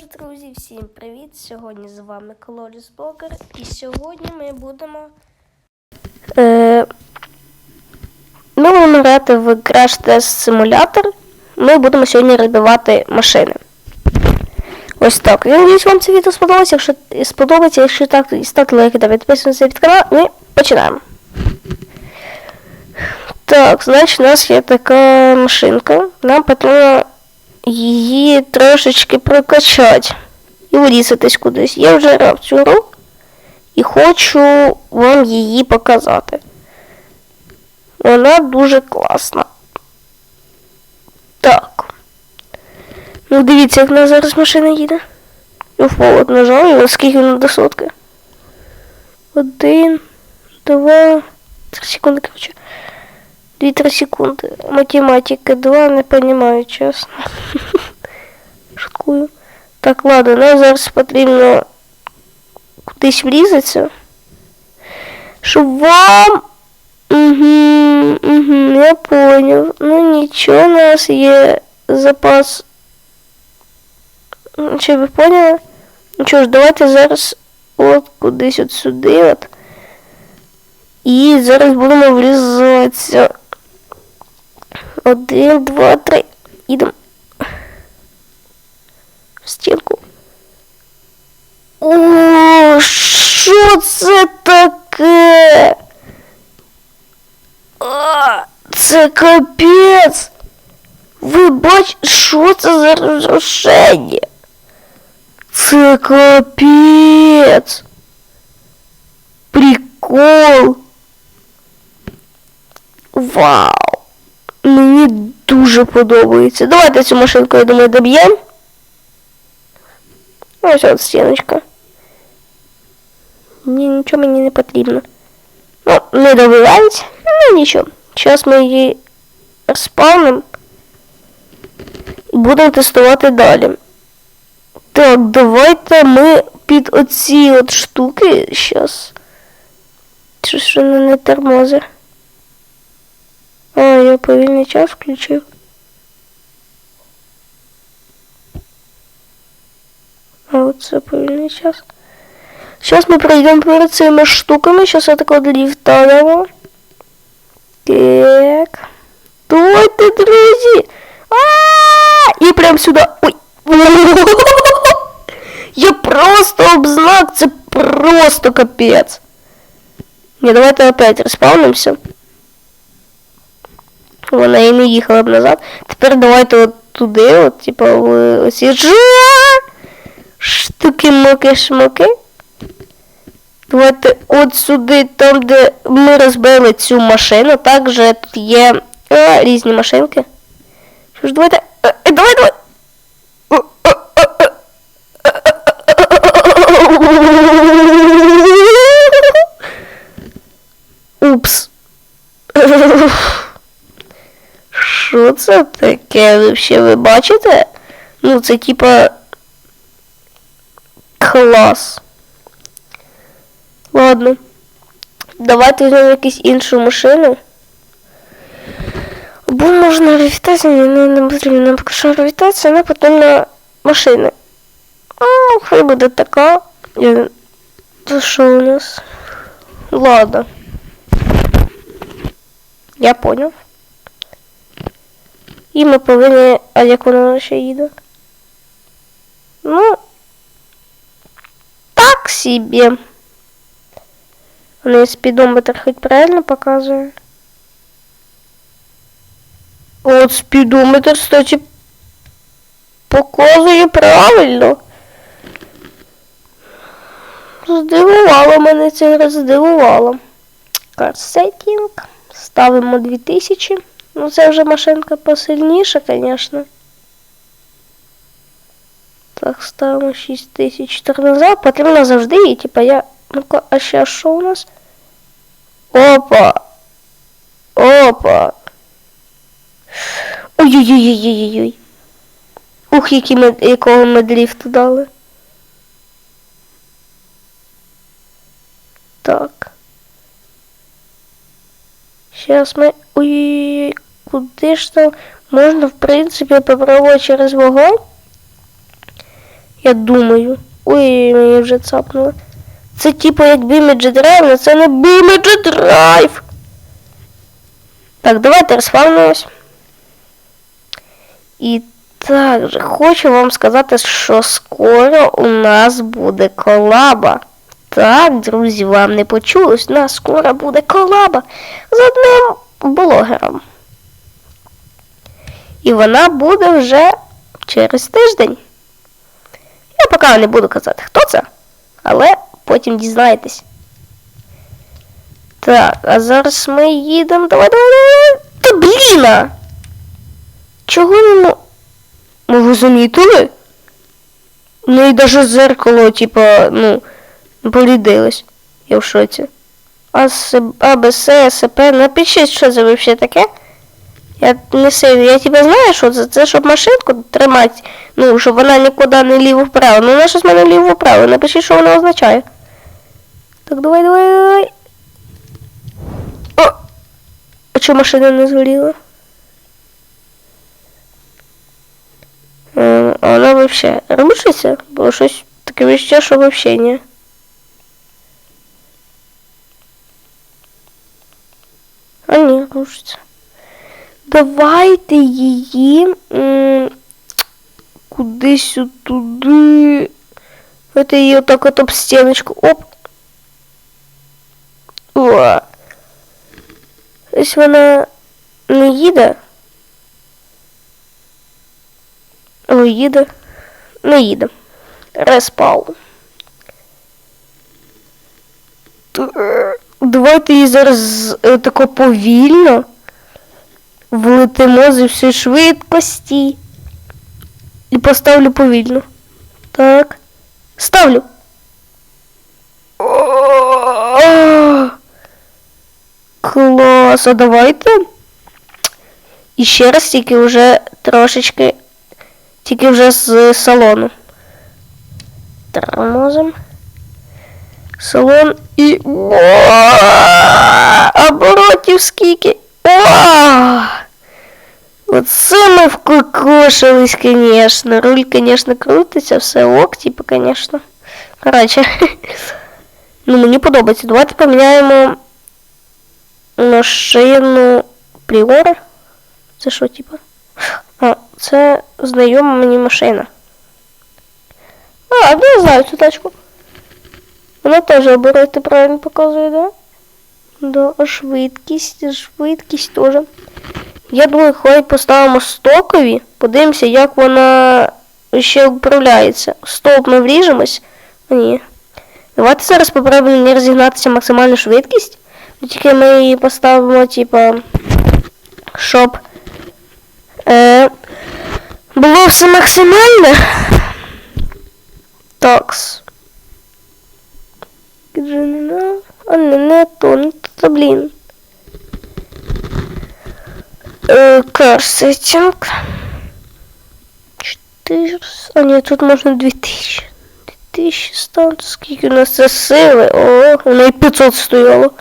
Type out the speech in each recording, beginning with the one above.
Тож, друзі, всім привіт! Сьогодні з вами Колоріс Блогер і сьогодні ми будемо. Е, ми будемо грати в Crash Test Simulator. Ми будемо сьогодні розбивати машини. Ось так. Я надіюсь, вам це відео сподобалося. Якщо сподобається, якщо так, то ставте лайки та підписуйтесь під канал. Ми починаємо. Так, значить, у нас є така машинка. Нам потрібно її трошечки прокачати і врізатись кудись. Я вже грав цю гру і хочу вам її показати. Вона дуже класна. Так. Ну, дивіться, як в нас зараз машина їде. В повод нажав, і скільки вона до сотки. Один, два, три секунди, короче. Дві-три секунди. Математика 2, не понимаю, чесно. Шуткую. Так, ладно, нам зараз потрібно кудись влізатися. Щоб вам. Угу, угу, я понял. Ну нічого, у нас є запас. Ну, Чи ви поняли? Ну що ж, давайте зараз от кудись от сюди от. І зараз будемо влізатися. Один, два, три. Ідемо. що це таке? А, це капець. Ви бачите, що це за розрушення? Це капець. Прикол. Вау! Мені дуже подобається. Давайте цю машинку, я думаю, доб'ємо. Ось от стіночка. Ні, нічого мені не потрібно. Ну, не добивається. Ну нічого. Зараз ми її розпавнимо і будемо тестувати далі. Так, давайте ми під оці от штуки зараз. Щось воно не тормозить. А, я повільний час включив. А оце повільний час. Зараз ми пройдемо перед цими штуками. Зараз я так от ліфтаємо. Так. Давайте, друзі! А -а -а! І прям сюди. Ой! Я просто обзнак, це просто капець. Не, давайте опять розпавнимося. Вона і не їхала б назад. Тепер давайте от туди, от, типа, оці жа! Давайте от сюди, там, де ми розбили цю машину, також тут є а, різні машинки. Що ж, давайте. е, е, Давай, давай! Упс. Що це таке? Вообще ви бачите? Ну, це типа клас. Ладно. Давайте візьмемо якусь іншу машину. Або можна гравітацію, не, не, потрібно нам поки що гравітація, вона потім на машини. А, хай буде така. Це що у нас? Ладно. Я поняв. І ми повинні... А як вона ще їде? Ну, так собі. Вона спідометр хоч правильно показує. От спідометр, кстати, показує правильно. Здивувало мене це раз здивувало. Карсетінг. Ставимо 2000. Ну це вже машинка посильніша, звісно. Так, ставимо 6000 тормоза. Потрібно завжди і типа я. Ну-ка, а ще що у нас? Опа! Опа! Ой-ой-ой-ой-ой-ой. Ух, який ми, якого ми дріфту дали. Так. Сейчас ми... Ой, куди ж там? Можна, в принципі, попробувати через вогонь. Я думаю. Ой, мені вже цапнуло. Це типу як Bimage Drive, але це не Bimage Drive. Так, давайте розфармимось. І також хочу вам сказати, що скоро у нас буде колаба. Так, друзі, вам не почулось, у нас скоро буде колаба з одним блогером. І вона буде вже через тиждень. Я поки не буду казати, хто це, але потім дізнаєтесь. Так, а зараз ми їдемо. Давай, давай, давай. Та бліна! Чого не мо... Ну ви замітили? Ну і даже зеркало, типа, ну, полідилось. Я в шоці. А, С, СП, напишіть, що це взагалі таке. Я не сильно, я тебе знаю, що це, це щоб машинку тримати, ну, щоб вона нікуди не ліво-вправо. Ну, вона щось мене ліво-вправо. Напишіть, що воно означає. Так, давай, давай, давай. О! А чому машина не згоріла? Ем, А вона вообще рушиться? Бо щось таке відчуття, що вообще ні. А ні, рушиться. Давайте її м, кудись туди. Давайте її отак от об стіночку. Оп. О. Ось вона не їде. О, їде. Не їде. Респаун. Т- Давайте її зараз е, тако повільно влетимо зі всієї швидкості. І поставлю повільно. Так. Ставлю. О, Клас, а давайте. І ще раз тільки вже трошечки. Тільки вже з салону. Тормозом. Салон і. О! Оборотів скільки. О! Оце ми вкукошились, конечно. Руль, конечно, крутиться, все ок, типу, конечно. Короче. Ну, мені подобається. Давайте поміняємо машину Пріора. Це що, типу? А, це знайома мені машина. А, я знаю цю тачку. Вона теж обороти правильно показує, да? Да, швидкість, швидкість теж. Я думаю, хай поставимо стокові, подивимося, як вона ще управляється. Стоп, ми вріжемось. Ні. Давайте зараз попробуємо не розігнатися максимальну швидкість. Ну, Тільки ми її поставимо, типа, щоб е, було все максимальне. Такс. Где не на? А не, не то, не то, та, блін. Е, Car setting. 400. А ні, тут можна 2000. 2000 ставити. Скільки у нас це сили? О, воно і 500 стояло.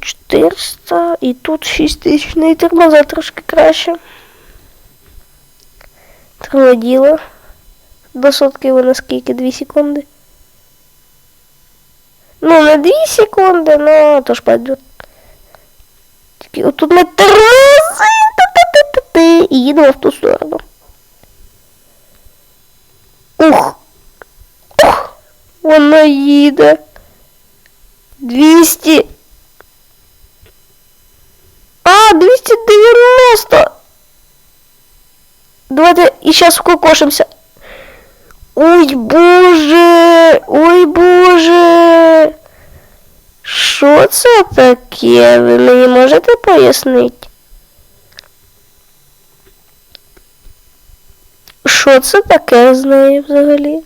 400 і тут 6000. Ну і тормоза трошки краще. Триводіло. До сотки вона скільки? 2 секунди. Ну, не 2 секунди, но то ж пойдет. Тільки отут ми тормози. Ти-ти-ти-ти-ти. І їдемо в ту сторону. Ух. Ух. Вона їде. 200. І зараз. Ой, боже, ой, боже. Що це таке? Ви мені можете пояснити? Що це таке з нею взагалі?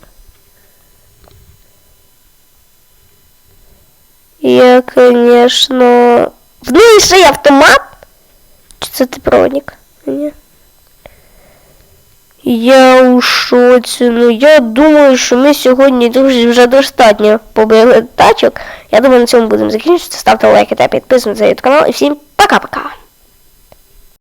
Я, конечно... В неї ще є автомат? Чи це ти проводник? Ні. Я у шоці. Ну я думаю, що ми сьогодні, друзі, вже достатньо побили тачок. Я думаю, на цьому будемо закінчувати. Ставте лайки та підписуйтесь на цей канал. І всім пока-пока.